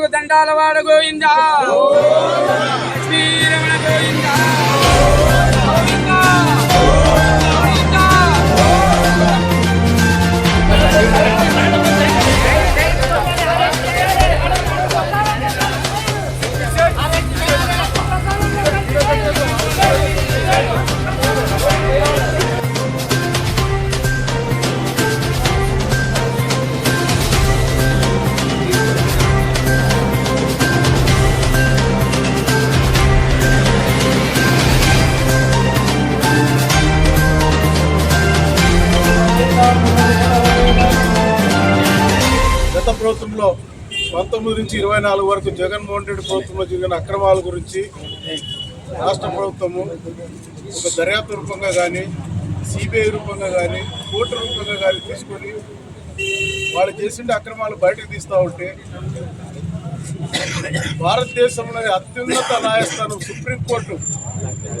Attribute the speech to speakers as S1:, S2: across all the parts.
S1: ఏడుగు దండాల వాడ గోవిందా? లక్ష్మీ గోవింద?
S2: ప్రభుత్వంలో పంతొమ్మిది నుంచి ఇరవై నాలుగు వరకు జగన్మోహన్ రెడ్డి ప్రభుత్వంలో జరిగిన అక్రమాల గురించి రాష్ట్ర ప్రభుత్వము ఒక దర్యాప్తు రూపంగా కానీ సిబిఐ రూపంగా కానీ కోర్టు రూపంగా కానీ తీసుకొని వాళ్ళు చేసిన అక్రమాలు బయటకు తీస్తూ ఉంటే భారతదేశంలోని అత్యున్నత న్యాయస్థానం సుప్రీంకోర్టు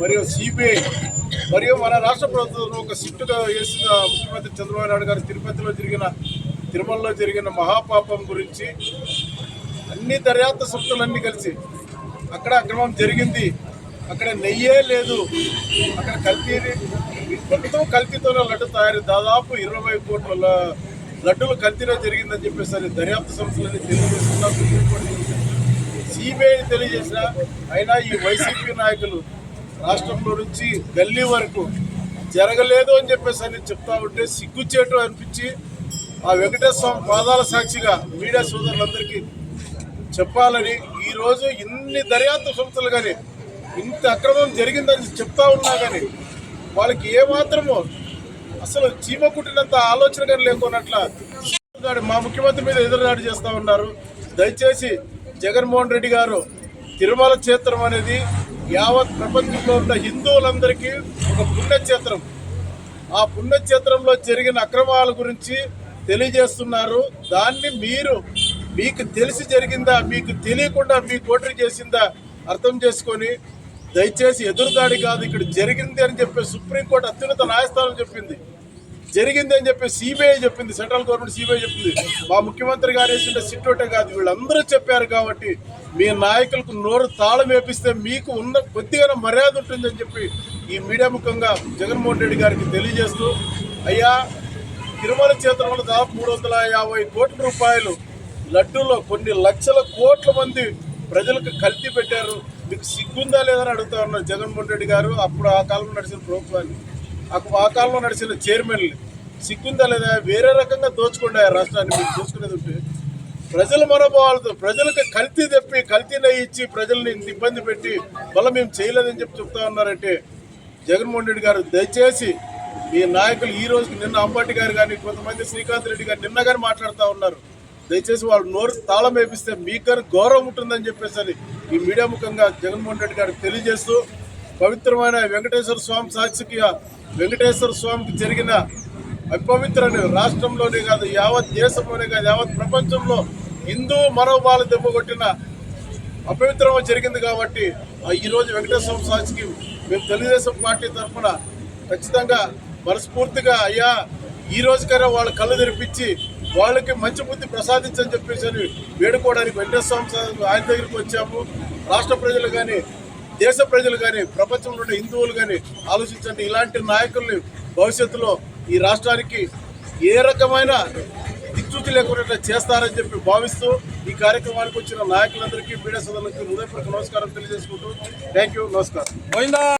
S2: మరియు సిబిఐ మరియు మన రాష్ట్ర ప్రభుత్వం ఒక సిట్టుగా వేసిన ముఖ్యమంత్రి చంద్రబాబు నాయుడు గారు తిరుపతిలో జరిగిన తిరుమలలో జరిగిన మహాపాపం గురించి అన్ని దర్యాప్తు సంస్థలన్నీ కలిసి అక్కడ అక్రమం జరిగింది. అక్కడ నెయ్యే లేదు. అక్కడ కల్తీ మొత్తం కల్తీతోనే లడ్డు తయారు. దాదాపు ఇరవై కోట్ల లడ్డులు కల్తీలో జరిగిందని చెప్పేసి దర్యాప్తు సంస్థలన్నీ తెలియజేస్తున్నా సిబిఐ తెలియజేసిన అయినా ఈ వైసీపీ నాయకులు రాష్ట్రంలో నుంచి గల్లీ వరకు జరగలేదు అని చెప్పేసి అని చెప్తా ఉంటే సిగ్గుచేటు అనిపించి ఆ వెంకటేశ్వర స్వామి పాదాల సాక్షిగా మీడియా సోదరులందరికీ చెప్పాలని ఈరోజు ఇన్ని దర్యాప్తు సంస్థలు కానీ ఇంత అక్రమం జరిగిందని చెప్తా ఉన్నా కానీ వాళ్ళకి ఏమాత్రము అసలు చీమ కుట్టినంత ఆలోచన కానీ లేకున్నట్ల మా ముఖ్యమంత్రి మీద ఎదురుదాడి చేస్తూ ఉన్నారు. దయచేసి జగన్మోహన్ రెడ్డి గారు తిరుమల క్షేత్రం అనేది యావత్ ప్రపంచంలో ఉన్న హిందువులందరికీ ఒక పుణ్యక్షేత్రం. ఆ పుణ్యక్షేత్రంలో జరిగిన అక్రమాల గురించి తెలియజేస్తున్నారు. దాన్ని మీరు మీకు తెలిసి జరిగిందా మీకు తెలియకుండా మీ కోటరీ చేసిందా అర్థం చేసుకొని దయచేసి ఎదురుదాడి కాదు ఇక్కడ జరిగింది అని చెప్పి సుప్రీంకోర్టు అత్యున్నత న్యాయస్థానం చెప్పింది. జరిగింది అని చెప్పి సిబిఐ చెప్పింది సెంట్రల్ గవర్నమెంట్ సిబిఐ చెప్పింది. మా ముఖ్యమంత్రి గారు వేసింటే సిట్టోటే కాదు వీళ్ళందరూ చెప్పారు కాబట్టి మీ నాయకులకు నోరు తాళం వేపిస్తే మీకు ఉన్న కొద్దిగా మర్యాద ఉంటుందని చెప్పి ఈ మీడియా ముఖంగా జగన్మోహన్ రెడ్డి గారికి తెలియజేస్తూ అయ్యా తిరుమల క్షేత్రంలో దాదాపు మూడు వందల యాభై కోట్ల రూపాయలు లడ్డూలో కొన్ని లక్షల కోట్ల మంది ప్రజలకు కల్తీ పెట్టారు. మీకు సిగ్గుందా లేదని అడుగుతా ఉన్నారు జగన్మోహన్ రెడ్డి గారు. అప్పుడు ఆ కాలంలో నడిచిన ప్రభుత్వాన్ని. ఆ- ఆ కాలంలో నడిచిన చైర్మన్లు సిగ్గుందా లేదా? వేరే రకంగా దోచుకుండా రాష్ట్రాన్ని? మీరు చూసుకునేది ఉంటే. ప్రజల మనోభావాలతో ప్రజలకు కల్తీ తెప్పి కల్తీ ఇచ్చి ప్రజల్ని ఇబ్బంది పెట్టి మళ్ళీ మేము చేయలేదని చెప్పి చెప్తా ఉన్నారంటే జగన్మోహన్ రెడ్డి గారు దయచేసి మీ నాయకులు ఈ రోజుకి నిన్న అంబటి గారు కానీ కొంతమంది శ్రీకాంత్ రెడ్డి గారు నిన్న కానీ మాట్లాడుతూ ఉన్నారు. దయచేసి వాళ్ళు నోరు తాళం వేపిస్తే మీకు కానీ గౌరవం ఉంటుందని చెప్పేసి అని ఈ మీడియా ముఖంగా జగన్మోహన్ రెడ్డి గారికి తెలియజేస్తూ పవిత్రమైన వెంకటేశ్వర స్వామి సాక్షికి వెంకటేశ్వర స్వామికి జరిగిన అపవిత్రని రాష్ట్రంలోనే కాదు యావత్ దేశంలోనే కాదు యావత్ ప్రపంచంలో హిందూ మనోభావాలు దెబ్బకొట్టిన అపవిత్రం జరిగింది కాబట్టి ఈరోజు ఈ రోజు వెంకటేశ్వర స్వామి సాక్షికి మేము తెలుగుదేశం పార్టీ తరఫున ఖచ్చితంగా మనస్ఫూర్తిగా అయ్యా ఈ రోజుకైనా వాళ్ళ కళ్ళు తెరిపించి వాళ్ళకి మంచి బుద్ధి ప్రసాదించని చెప్పేసి అని వేడుకోవడానికి వెంకటేశ్వర స్వామి ఆయన దగ్గరికి వచ్చాము. రాష్ట్ర ప్రజలు కానీ దేశ ప్రజలు కానీ ప్రపంచంలో ఉన్న హిందువులు కానీ ఆలోచించండి. ఇలాంటి నాయకుల్ని భవిష్యత్తులో ఈ రాష్ట్రానికి ఏ రకమైన దిక్సూచి లేకుండా చేస్తారని చెప్పి భావిస్తూ ఈ కార్యక్రమానికి వచ్చిన నాయకులందరికీ మీడియా సదనకి హృదయపూర్వక నమస్కారం తెలియజేసుకుంటూ. థ్యాంక్ యూ నమస్కారం